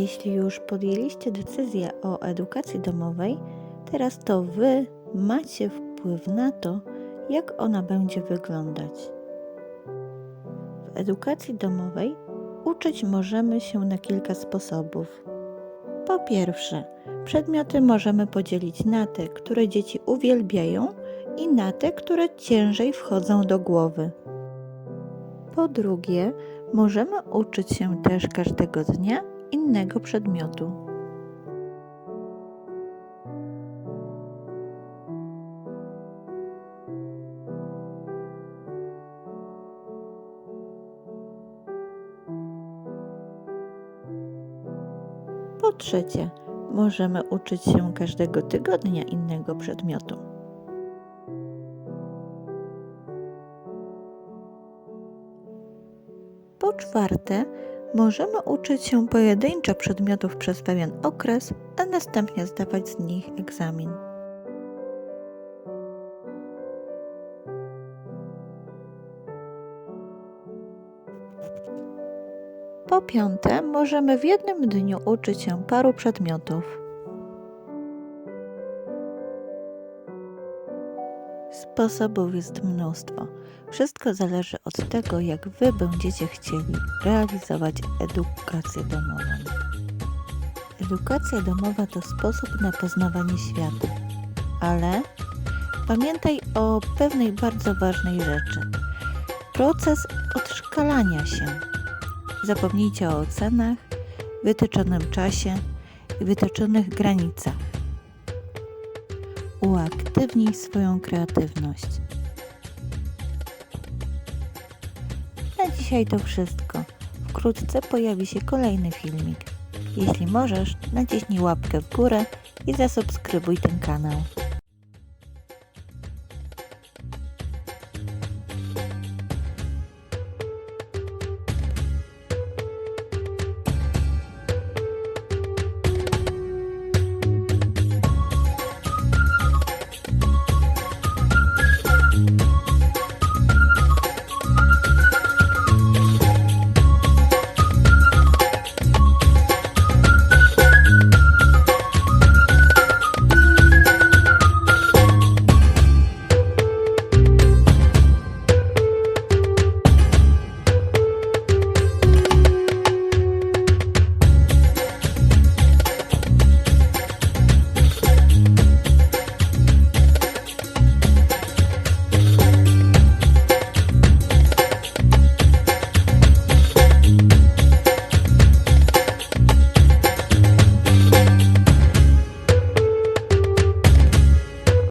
Jeśli już podjęliście decyzję o edukacji domowej, teraz to Wy macie wpływ na to, jak ona będzie wyglądać. W edukacji domowej uczyć możemy się na kilka sposobów. Po pierwsze, przedmioty możemy podzielić na te, które dzieci uwielbiają i na te, które ciężej wchodzą do głowy. Po drugie, możemy uczyć się też każdego dnia innego przedmiotu. Po trzecie, możemy uczyć się każdego tygodnia innego przedmiotu. Po czwarte, możemy uczyć się pojedynczo przedmiotów przez pewien okres, a następnie zdawać z nich egzamin. Po piąte, możemy w jednym dniu uczyć się paru przedmiotów. Sposobów jest mnóstwo. Wszystko zależy od tego, jak Wy będziecie chcieli realizować edukację domową. Edukacja domowa to sposób na poznawanie świata, ale pamiętaj o pewnej bardzo ważnej rzeczy. Proces odszkalania się. Zapomnijcie o ocenach, wytyczonym czasie i wytyczonych granicach. Uaktywnij swoją kreatywność. Na dzisiaj to wszystko. Wkrótce pojawi się kolejny filmik. Jeśli możesz, naciśnij łapkę w górę i zasubskrybuj ten kanał.